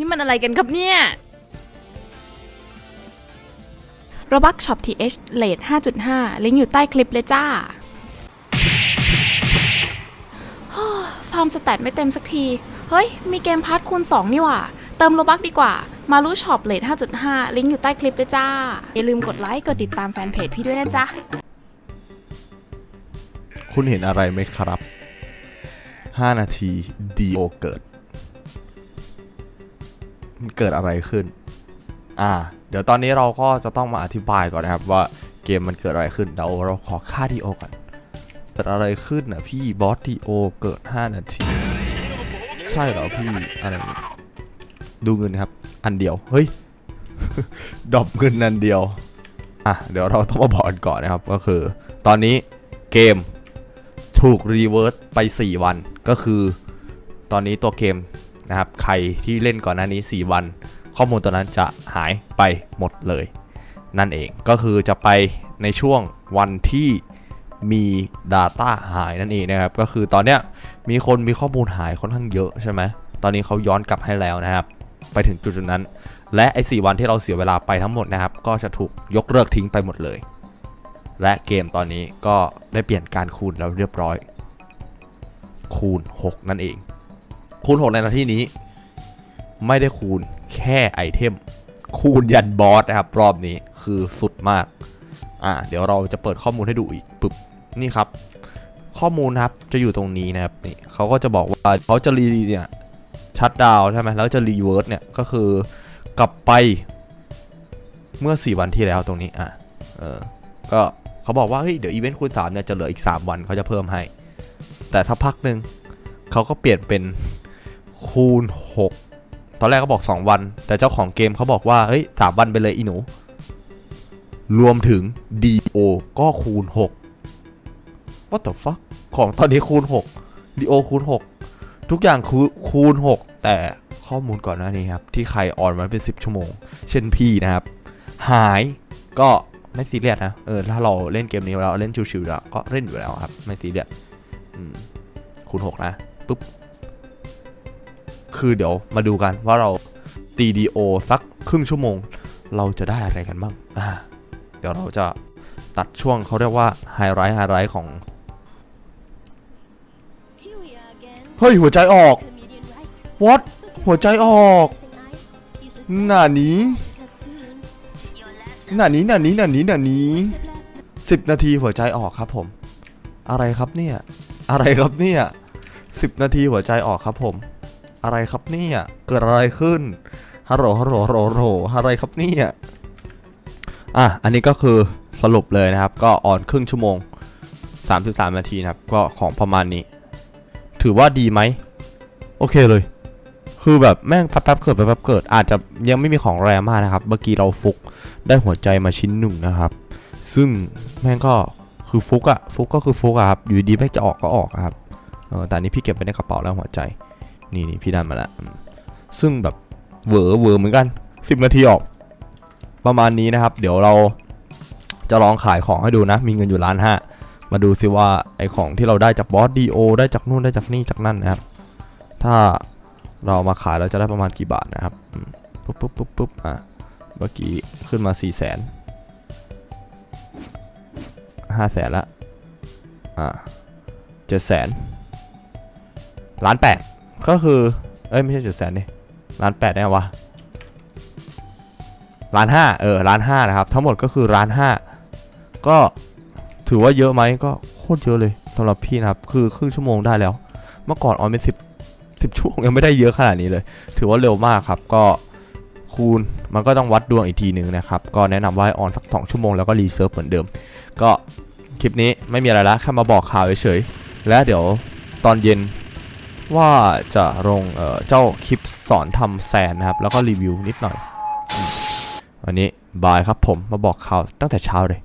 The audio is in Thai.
นี่มันอะไรกันครับเนี่ย r o b u x Shop TH เลท5.5 ลิงก์อยู่ใต้คลิปเลยจ้าฟาร์มสแตทไม่เต็มสักที เฮ้ย มีเกมพาร์ทคูณ 2 นี่หว่า เติมโลบักดีกว่า มารู้ช็อปเลท5.5 ลิงก์อยู่ใต้คลิปเลยจ้า อย่าลืมกดไลค์ กดติดตามแฟนเพจพี่ด้วยนะจ๊ะ คุณเห็นอะไรไหมครับ 5 นาทีดีโอเกิด มันเกิดอะไรขึ้น อ่า เดี๋ยวตอนนี้เราก็จะต้องมาอธิบายก่อนนะครับว่าเกมมันเกิดอะไรขึ้นเดี๋ยวเราขอค่าดีโอก่อนเกิดอะไรขึ้นอะพี่บอสดีโอเกิด 5 นาที ใช่เหรอพี่อะไรดูเงินครับ อันเดียว เฮ้ย ดอปเงินอันเดียว อะ เดี๋ยวเราต้องมาบอกก่อนนะครับ ก็คือ ตอนนี้เกมถูกรีเวิร์สไป 4 วัน ก็คือ ตอนนี้ตัวเกม นะครับ ใครที่เล่นก่อนหน้านี้ 4 วัน ข้อมูลตัวนั้นจะหายไปหมดเลย นั่นเองก็คือจะไปในช่วงวันที่มี Data หายนั่นเองนะครับ ก็คือตอนเนี้ยมีคนมีข้อมูลหายค่อนข้างเยอะใช่ไหมตอนนี้เขาย้อนกลับให้แล้วนะครับ ไปถึงจุดนั้น และไอ้สวันที่เราเสียเวลาไปทั้งหมดนะครับ ก็จะถูกยกเลิกทิ้งไปหมดเลย และเกมตอนนี้ก็ได้เปลี่ยนการคูณแล้วเรียบร้อย คูณ 6 นั่นเอง คูณ6ในนาที่นี้ ไม่ได้คูณแค่ไอเทม คูณยันบอสนะครับ รอบนี้คือสุดมาก อ่า เดี๋ยวเราจะเปิดข้อมูลให้ดูอีกปึ๊บนี่ครับ ข้อมูลนะครับจะอยู่ตรงนี้นะครับนี่เขาก็จะบอกว่าเขาจะรีเนี่ยชัดดาวใช่ไหมแล้วจะรีเวิร์สเนี่ยก็คือกลับไปเมื่อ 4 วันที่แล้วตรงนี้อะเออก็เขาบอกว่าเฮ้ยเดี๋ยวอีเวนต์คูณ3เนี่ยจะเหลืออีก 3 วันเขาจะเพิ่มให้ แต่ถ้าพักหนึ่งเขาก็เปลี่ยนเป็น คูณ 6 ตอนแรกเขาบอก 2 วัน แต่เจ้าของเกมเขาบอกว่า เฮ้ย3วันไปเลยอีหนู รวมถึง DO ก็คูณ 6 What the fuck ของตอนนี้คูณ 6 DO คูณ 6 ทุกอย่างคูคูณ 6 แต่ข้อมูลก่อนหน้านี้ครับ ที่ใครออนมาเป็น 10 ชั่วโมง เช่นพี่นะครับ หายก็ไม่ซีเรียสนะเออถ้าเราเล่นเกมนี้แล้วเล่นชิวๆแล้วก็เล่นอยู่แล้วครับ ไม่ซีเรียสคูณ 6 นะปุ๊บ คือเดี๋ยวมาดูกันว่าเราตีดีโอสักครึ่งชั่วโมง เราจะได้อะไรกันบ้างอ่าเดี๋ยวเราจะตัดช่วงเขาเรียกว่าไฮไลท์ไฮไลท์ของ เฮ้ย หัวใจออก what หัวใจออกหน้านี้หน้านี้หน้านี้หน้านี้หน้านี้สิบนาทีหัวใจออกครับผม อะไรครับเนี่ย อะไรครับเนี่ยสิบนาทีหัวใจออกครับผม อะไรครับเนี่ยเกิดอะไรขึ้นฮัลโหลฮัลโหลฮัลโหลอะไรครับเนี่ยอะอันนี้ก็คือสรุปเลยนะครับ ก็ออนครึ่งชั่วโมง 33 นาทีนะครับ ก็ของประมาณนี้ ถือว่าดีไหม โอเคเลย คือแบบแม่งแป๊บๆเกิดแป๊บๆเกิด อาจจะยังไม่มีของแรงมากนะครับ เมื่อกี้เราฟุกได้หัวใจมาชิ้นหนึ่งนะครับ ซึ่งแม่งก็คือฟุกอะฟุกก็คือฟุกอะครับ อยู่ดีแม่งจะออกก็ออกครับเออแต่นนี้พี่เก็บไปในกระเป๋าแล้วหัวใจ นี่นี่พี่ได้มาแล้วซึ่งแบบเวอเวอเหมือนกัน 10 นาทีออก ประมาณนี้นะครับ เดี๋ยวเราจะลองขายของให้ดูนะ มีเงินอยู่ล้านห้ามาดูซิว่าไอของที่เราได้จากบอสดีโอได้จากนู่นได้จากนี่จากนั่นนะครับ ถ้าเรามาขายเราจะได้ประมาณกี่บาทนะครับปุ๊บปุ๊บปุ๊บปุ๊บอะเมื่อกี้ขึ้นมา4 0 0แสนห้าแสนละอ่าเจ็ดแสนล้านแปด ก็คือ เอ้ย ไม่ใช่เจ็ดแสนดิล้านแปดได้วะล้านห้าเออล้านห้านะครับ ทั้งหมดก็คือล้านห้าก็ถือว่าเยอะไหมก็โคตรเยอะเลยสำหรับพี่นะครับ คือครึ่งชั่วโมงได้แล้ว เมื่อก่อนออนเป็นสิบสิบชั่วโมงยังไม่ได้เยอะขนาดนี้เลย ถือว่าเร็วมากครับ ก็คูณมันก็ต้องวัดดวงอีกทีหนึ่งนะครับ ก็แนะนำว่าออนสักสองชั่วโมงแล้วก็รีเซิร์ฟเหมือนเดิม ก็คลิปนี้ไม่มีอะไรละแค่มาบอกข่าวเฉยๆและเดี๋ยวตอนเย็น ว่าจะลงเเจ้าคลิปสอนทำแซนนะครับ แล้วก็รีวิวนิดหน่อยวันนี้บายครับผมมาบอกข่าวตั้งแต่เช้าเลย